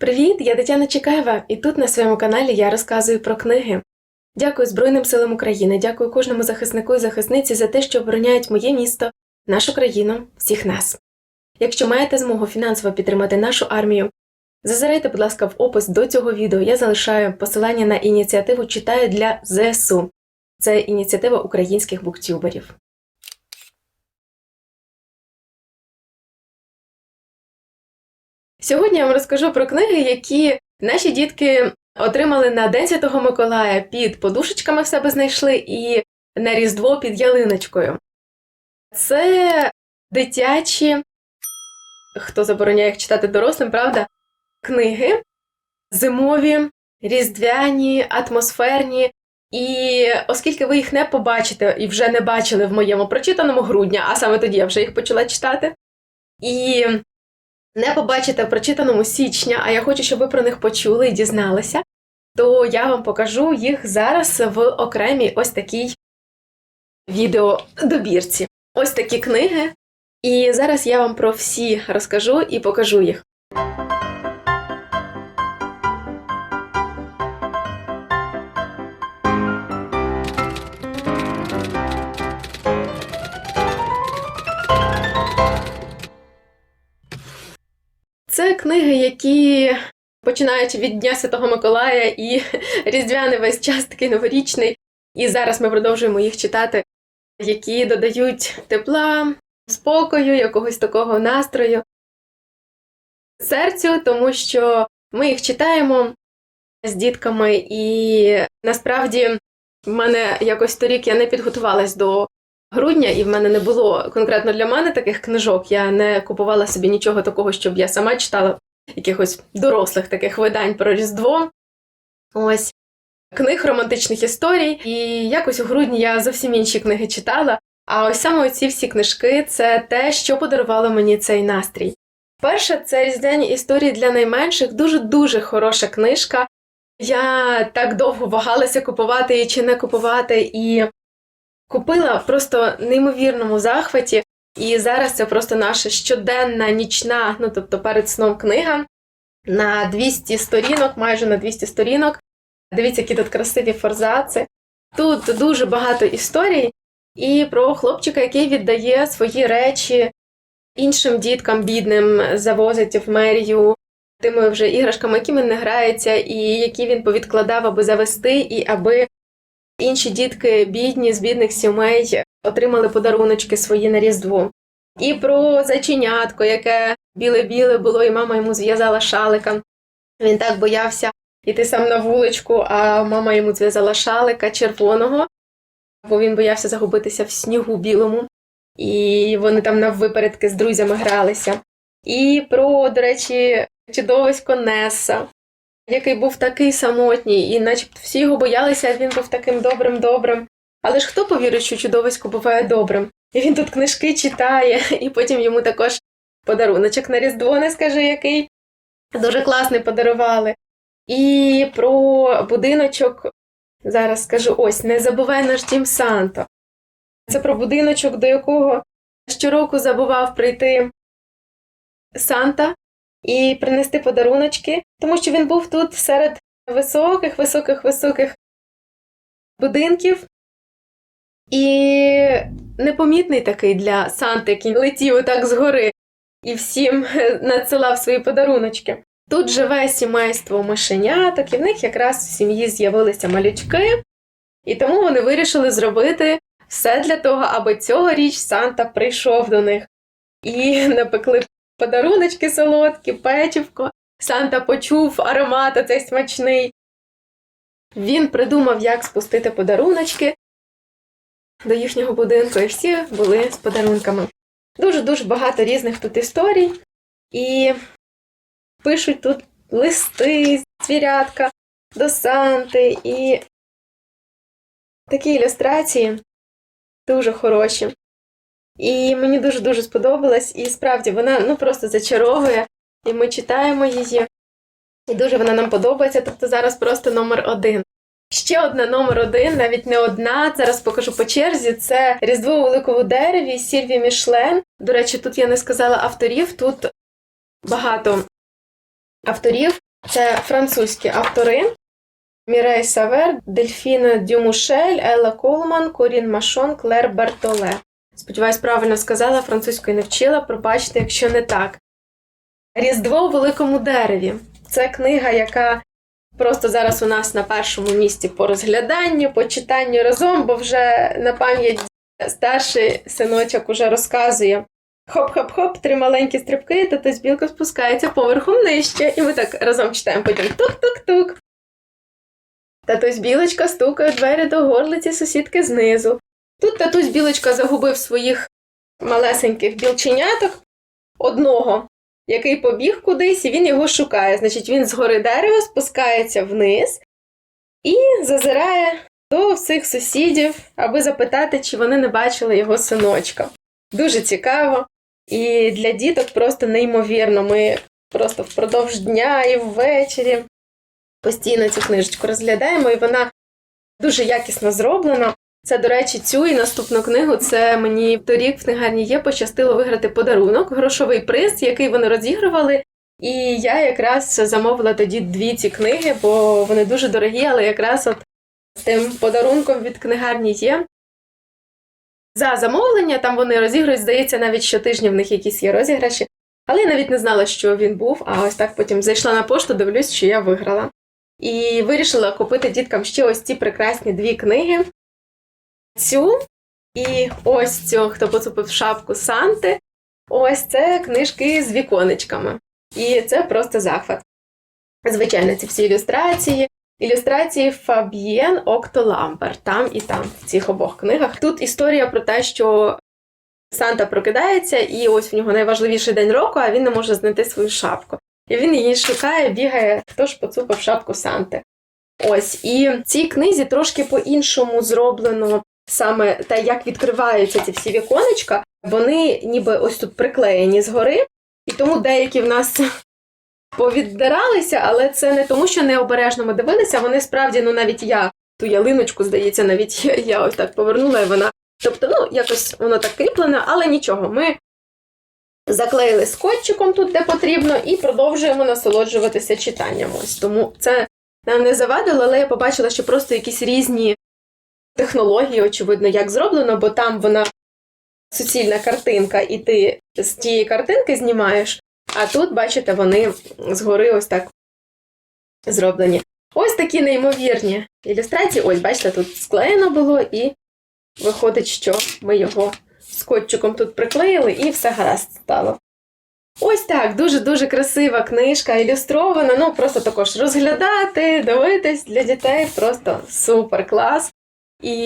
Привіт, я Тетяна Чекаєва, і тут на своєму каналі я розказую про книги. Дякую Збройним силам України, дякую кожному захиснику і захисниці за те, що обороняють моє місто, нашу країну, всіх нас. Якщо маєте змогу фінансово підтримати нашу армію, зазирайте, будь ласка, в опис до цього відео. Я залишаю посилання на ініціативу Читаю для ЗСУ. Це ініціатива українських буктюберів. Сьогодні я вам розкажу про книги, які наші дітки отримали на День Святого Миколая під подушечками в себе знайшли і на Різдво під ялиночкою. Це дитячі, хто забороняє їх читати дорослим, правда? Книги зимові, різдвяні, атмосферні. І оскільки ви їх не побачите і вже не бачили в моєму прочитаному грудня, а саме тоді я вже їх почала читати. І не побачите в прочитаному січня, а я хочу, щоб ви про них почули і дізналися, то я вам покажу їх зараз в окремій ось такій відеодобірці. Ось такі книги. І зараз я вам про всі розкажу і покажу їх. Це книги, які починаючи від Дня Святого Миколая і Різдвяний весь час такий новорічний. І зараз ми продовжуємо їх читати, які додають тепла, спокою, якогось такого настрою серцю, тому що ми їх читаємо з дітками, і насправді в мене якось торік я не підготувалась до грудня, і в мене не було конкретно для мене таких книжок. Я не купувала собі нічого такого, щоб я сама читала якихось дорослих таких видань про Різдво. Ось книг романтичних історій. І якось у грудні я зовсім інші книги читала. А ось саме ці всі книжки це те, що подарувало мені цей настрій. Перша це різдвяні історії для найменших, дуже-дуже хороша книжка. Я так довго вагалася купувати її чи не купувати, і купила просто неймовірному захваті. І зараз це просто наша щоденна нічна, ну тобто перед сном книга на 200 сторінок, майже на 200 сторінок. Дивіться, які тут красиві форзаци. Тут дуже багато історій і про хлопчика, який віддає свої речі іншим діткам бідним, завозить в мерію тими вже іграшками, якими не грається, і які він повідкладав, аби завести, і аби інші дітки, бідні з бідних сімей, отримали подаруночки свої на Різдво. І про зайченятко, яке біле-біле було, і мама йому зв'язала шалика. Він так боявся йти сам на вуличку, а мама йому зв'язала шалика червоного, бо він боявся загубитися в снігу білому. І вони там наввипередки з друзями гралися. І про, до речі, чудовисько Несса, який був такий самотній, і начебто всі його боялися, а він був таким добрим-добрим. Але ж хто повірить, що чудовисько буває добрим? І він тут книжки читає, і потім йому також подаруночок на Різдво, не скажи який. Дуже класний подарували. І про будиночок зараз скажу: ось не забувай наш дім Санто. Це про будиночок, до якого щороку забував прийти Санта і принести подаруночки, тому що він був тут серед високих, високих, високих будинків. І непомітний такий для Санти, який летів отак згори і всім надсилав свої подаруночки. Тут живе сімейство мишеняток, і в них якраз в сім'ї з'явилися малючки, і тому вони вирішили зробити все для того, аби цьогоріч Санта прийшов до них. І напекли подаруночки солодкі, печивко. Санта почув аромат оцей смачний. Він придумав, як спустити подаруночки до їхнього будинку, і всі були з подарунками. Дуже-дуже багато різних тут історій. І пишуть тут листи, звірятка до Санти і такі ілюстрації дуже хороші. І мені дуже-дуже сподобалась, і справді вона ну просто зачаровує, і ми читаємо її. І дуже вона нам подобається, тобто зараз просто номер один. Ще одна номер один, навіть не одна. Зараз покажу по черзі. Це Різдво у великому дереві Сільві Мішлен. До речі, тут я не сказала авторів, тут багато авторів. Це французькі автори. Мірей Савер, Дельфіна Дюмушель, Елла Колман, Корін Машон, Клер Бертоле. Сподіваюсь, правильно сказала, французькою не вчила, пробачте, якщо не так. Різдво у великому дереві. Це книга, яка просто зараз у нас на першому місці по розгляданню, по читанню разом, бо вже на пам'ять старший синочок уже розказує. Хоп-хоп-хоп, три маленькі стрибки, татусь білка спускається поверхом нижче. І ми так разом читаємо потім тук-тук-тук. Татусь білочка стукає двері до горлиці сусідки знизу. Тут татусь білочка загубив своїх малесеньких білченяток, одного, який побіг кудись, і він його шукає. Значить, він з гори дерева спускається вниз і зазирає до всіх сусідів, аби запитати, чи вони не бачили його синочка. Дуже цікаво. І для діток просто неймовірно. Ми просто впродовж дня і ввечері постійно цю книжечку розглядаємо, і вона дуже якісно зроблена. Це, до речі, цю і наступну книгу. Це мені торік в книгарні є пощастило виграти подарунок, грошовий приз, який вони розігрували. І я якраз замовила тоді дві ці книги, бо вони дуже дорогі, але якраз от з тим подарунком від книгарні є. За замовлення там вони розігрують, здається, навіть щотижня в них якісь є розіграші. Але я навіть не знала, що він був, а ось так потім зайшла на пошту, дивлюсь, що я виграла. І вирішила купити діткам ще ось ці прекрасні дві книги. Цю і ось цю, хто поцупив шапку Санти. Ось це книжки з віконечками. І це просто захват. Звичайно, ці всі ілюстрації. Ілюстрації Фаб'єн Октоламбер, там і там, в цих обох книгах. Тут історія про те, що Санта прокидається, і ось в нього найважливіший день року, а він не може знайти свою шапку. І він її шукає, бігає, хто ж поцупив шапку Санти. Ось, і в цій книзі трошки по-іншому зроблено саме те, як відкриваються ці всі віконечка. Вони ніби ось тут приклеєні згори, і тому деякі в нас повіддиралися, але це не тому, що необережно ми дивилися. Вони справді, ну навіть я ту ялиночку, здається, навіть я, я ось так повернула, і вона. Тобто, ну, якось воно так кріплене, але нічого. Ми заклеїли скотчиком тут, де потрібно, і продовжуємо насолоджуватися читанням. Ось тому це нам не завадило, але я побачила, що просто якісь різні технології, очевидно, як зроблено, бо там вона суцільна картинка, і ти з тієї картинки знімаєш. А тут, бачите, вони згори ось так зроблені. Ось такі неймовірні ілюстрації. Ось, бачите, тут склеєно було, і виходить, що ми його скотчиком тут приклеїли, і все гаразд стало. Ось так, дуже-дуже красива книжка, ілюстрована. Ну, просто також розглядати, дивитись для дітей просто супер клас. І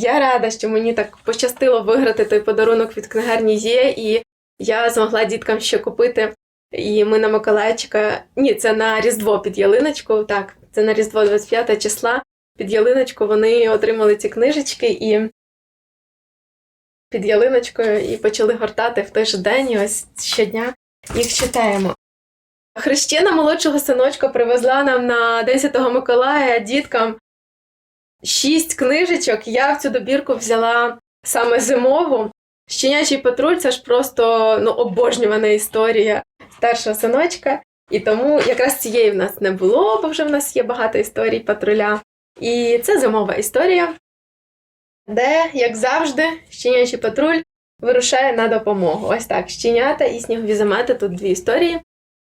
я рада, що мені так пощастило виграти той подарунок від книгарні є, і я змогла діткам ще купити. І ми на Миколайчика, ні, це на Різдво під ялиночку. Так, це на Різдво 25 числа. Під ялиночку вони отримали ці книжечки і під ялиночкою і почали гортати в той же день. І ось щодня їх читаємо. Христина молодшого синочка привезла нам на 10 Святого Миколая діткам шість книжечок. Я в цю добірку взяла саме зимову. Щенячий патруль це ж просто ну, обожнювана історія старшого синочка. І тому якраз цієї в нас не було, бо вже в нас є багато історій патруля. І це зимова історія, де, як завжди, щенячий патруль вирушає на допомогу. Ось так, щенята і снігові замети тут дві історії,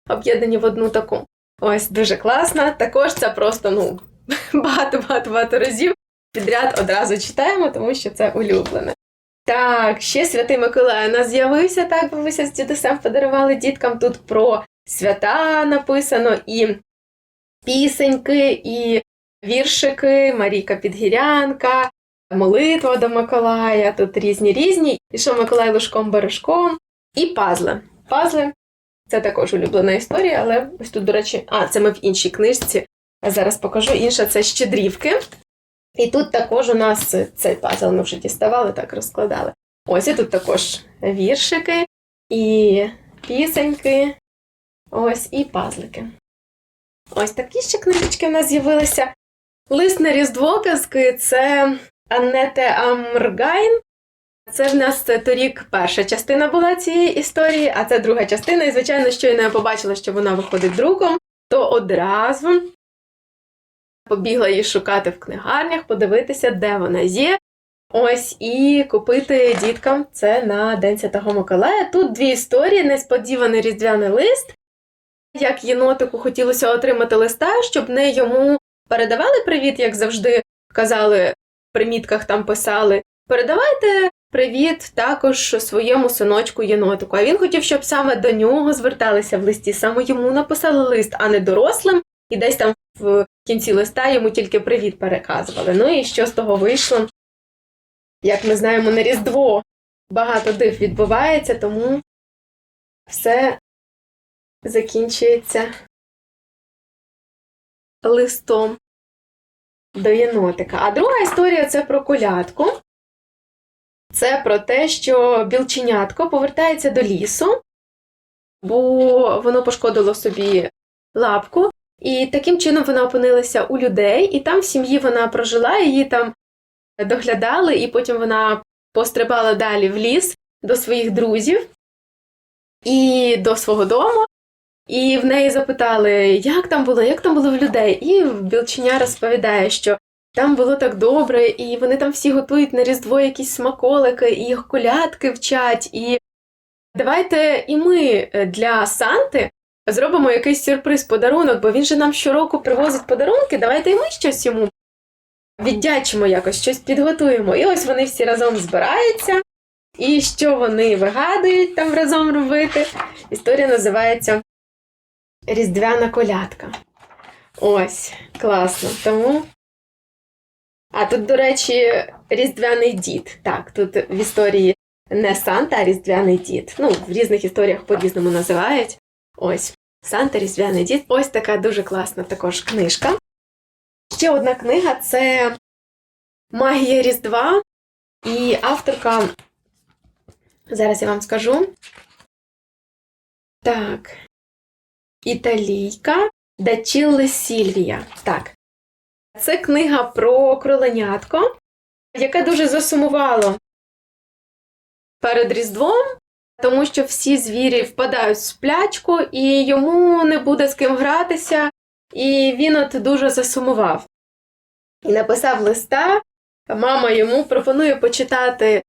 об'єднані в одну таку. Ось дуже класно. Також це просто ну, багато-багато-багато разів підряд одразу читаємо, тому що це улюблене. Так, ще святий Миколай у нас з'явився, так, бабуся з дідусем подарували діткам тут про свята написано, і пісеньки, і віршики, Марійка Підгірянка, молитва до Миколая, тут різні різні. І що Миколай лужком бережком, і пазли. Пазли це також улюблена історія, але ось тут, до речі, а, це ми в іншій книжці. Зараз покажу. Інша це щедрівки. І тут також у нас цей пазл ми вже діставали, так розкладали. Ось і тут також віршики, і пісеньки, ось і пазлики. Ось такі ще книжечки в нас з'явилися. Лист на різдво казки це Аннете Амргайн. Це в нас торік перша частина була цієї історії, а це друга частина. І, звичайно, щойно я побачила, що вона виходить друком. то одразу побігла її шукати в книгарнях, подивитися, де вона є. Ось і купити діткам це на День Святого Миколая. Тут дві історії: несподіваний різдвяний лист. Як єнотику хотілося отримати листа, щоб не йому передавали привіт, як завжди казали, в примітках там писали. Передавайте привіт також своєму синочку єнотику. А він хотів, щоб саме до нього зверталися в листі, саме йому написали лист, а не дорослим, і десь там в кінці листа йому тільки привіт переказували. Ну і що з того вийшло? Як ми знаємо, на Різдво багато див відбувається, тому все закінчується листом до єнотика. А друга історія це про колядку. Це про те, що білченятко повертається до лісу, бо воно пошкодило собі лапку, і таким чином вона опинилася у людей, і там в сім'ї вона прожила, її там доглядали, і потім вона пострибала далі в ліс до своїх друзів і до свого дому. І в неї запитали, як там було, як там було в людей. І білченя розповідає, що там було так добре, і вони там всі готують на Різдво якісь смаколики, і їх колядки вчать. І давайте і ми для Санти зробимо якийсь сюрприз подарунок, бо він же нам щороку привозить подарунки. Давайте і ми щось йому віддячимо якось, щось підготуємо. І ось вони всі разом збираються. І що вони вигадують там разом робити? Історія називається Різдвяна колядка. Ось, класно. Тому. А тут, до речі, Різдвяний дід. Так, тут в історії не Санта, а Різдвяний дід. Ну, в різних історіях по-різному називають. Ось, Санта, Різдвяний дід. Ось така дуже класна також книжка. Ще одна книга це Магія Різдва. І авторка. Зараз я вам скажу. Так. Італійка Дачілле Сільвія. Так. Це книга про кроленятко, яке дуже засумувало перед Різдвом, тому що всі звірі впадають в сплячку, і йому не буде з ким гратися, і він от дуже засумував. І написав листа. Мама йому пропонує почитати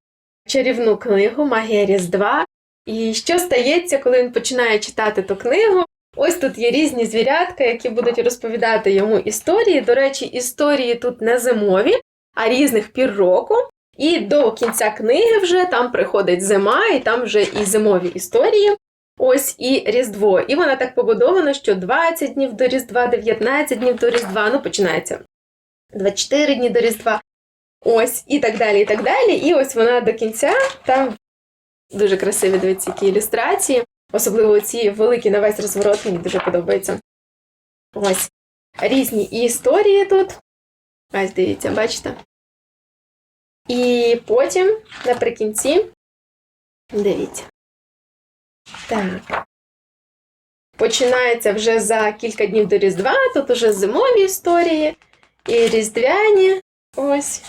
чарівну книгу Магія Різдва. І що стається, коли він починає читати ту книгу? Ось тут є різні звірятка, які будуть розповідати йому історії. До речі, історії тут не зимові, а різних пір року. І до кінця книги вже там приходить зима, і там вже і зимові історії. Ось і Різдво. І вона так побудована, що 20 днів до Різдва, 19 днів до Різдва, ну починається 24 дні до Різдва. Ось, і так далі, і так далі. І ось вона до кінця, там дуже красиві, дивіться, які ілюстрації. Особливо ці великі на весь розворот, мені дуже подобається. Ось різні історії тут. Ось дивіться, бачите? І потім наприкінці. Дивіться. Так. Починається вже за кілька днів до Різдва. Тут уже зимові історії і різдвяні. Ось.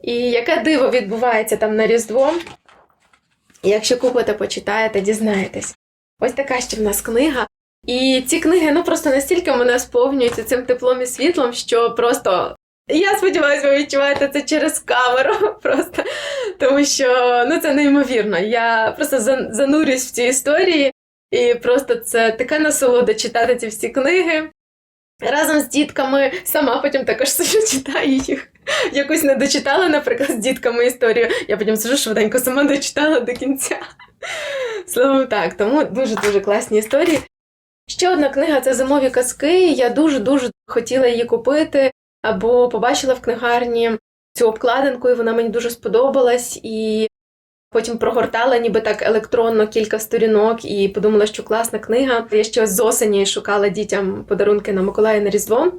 І яке диво відбувається там на Різдво. Якщо купите, почитаєте, дізнаєтесь. Ось така ще в нас книга. І ці книги ну просто настільки мене сповнюються цим теплом і світлом, що просто. Я сподіваюся, ви відчуваєте це через камеру, просто тому що ну це неймовірно. Я просто занурююсь в ці історії, і просто це така насолода читати ці всі книги. Разом з дітками сама потім також сижу, читаю їх. Якось не дочитала, наприклад, з дітками історію. Я потім сижу швиденько сама дочитала до кінця. Словом так, тому дуже-дуже класні історії. Ще одна книга це зимові казки. Я дуже-дуже хотіла її купити, або побачила в книгарні цю обкладинку, і вона мені дуже сподобалась. І потім прогортала ніби так електронно кілька сторінок і подумала, що класна книга. Я ще з осені шукала дітям подарунки на Миколая на Різдво.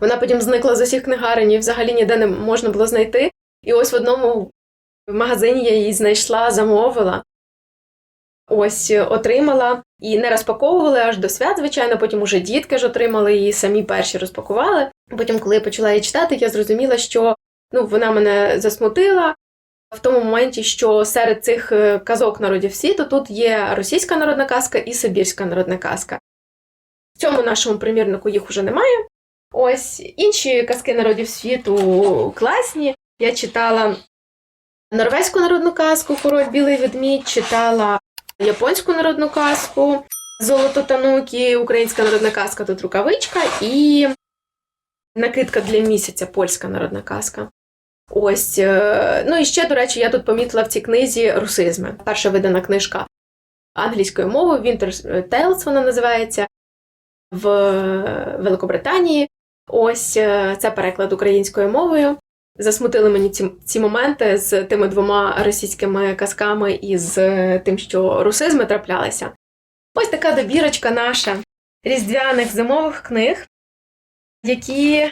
Вона потім зникла з усіх книгарень і взагалі ніде не можна було знайти. І ось в одному магазині я її знайшла, замовила. Ось отримала і не розпаковували аж до свят, звичайно. Потім уже дітки ж отримали її, самі перші розпакували. Потім, коли я почала її читати, я зрозуміла, що ну, вона мене засмутила в тому моменті, що серед цих казок народів світу тут є російська народна казка і сибірська народна казка. В цьому нашому примірнику їх уже немає. Ось інші казки народів світу класні. Я читала норвезьку народну казку Король Білий ведмідь, читала японську народну казку Золото Танукі, українська народна казка тут рукавичка і накидка для місяця, польська народна казка. Ось, е, ну і ще, до речі, я тут помітила в цій книзі русизми. Перша видана книжка англійською мовою, Winter Tales вона називається в Великобританії. Ось е, це переклад українською мовою. Засмутили мені ці, ці моменти з тими двома російськими казками і з е, тим, що русизми траплялися. Ось така добірочка наша різдвяних зимових книг, які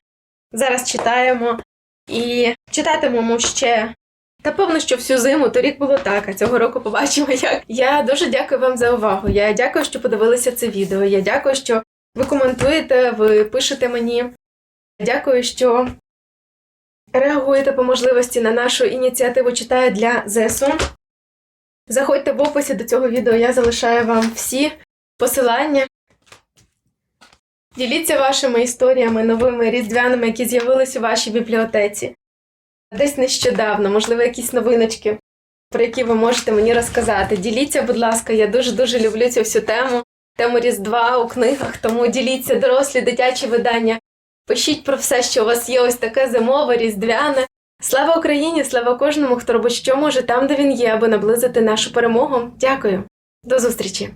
зараз читаємо і читатимемо ще. Та певно, що всю зиму торік було так, а цього року побачимо як. Я дуже дякую вам за увагу. Я дякую, що подивилися це відео. Я дякую, що ви коментуєте, ви пишете мені. Дякую, що реагуєте по можливості на нашу ініціативу Читаю для ЗСУ. Заходьте в описі до цього відео, я залишаю вам всі посилання. Діліться вашими історіями, новими різдвяними, які з'явились у вашій бібліотеці. Десь нещодавно, можливо, якісь новиночки, про які ви можете мені розказати. Діліться, будь ласка, я дуже-дуже люблю цю всю тему, тему Різдва у книгах, тому діліться дорослі, дитячі видання. Пишіть про все, що у вас є ось таке зимове, різдвяне. Слава Україні! Слава кожному, хто робить що може там, де він є, аби наблизити нашу перемогу. Дякую. До зустрічі!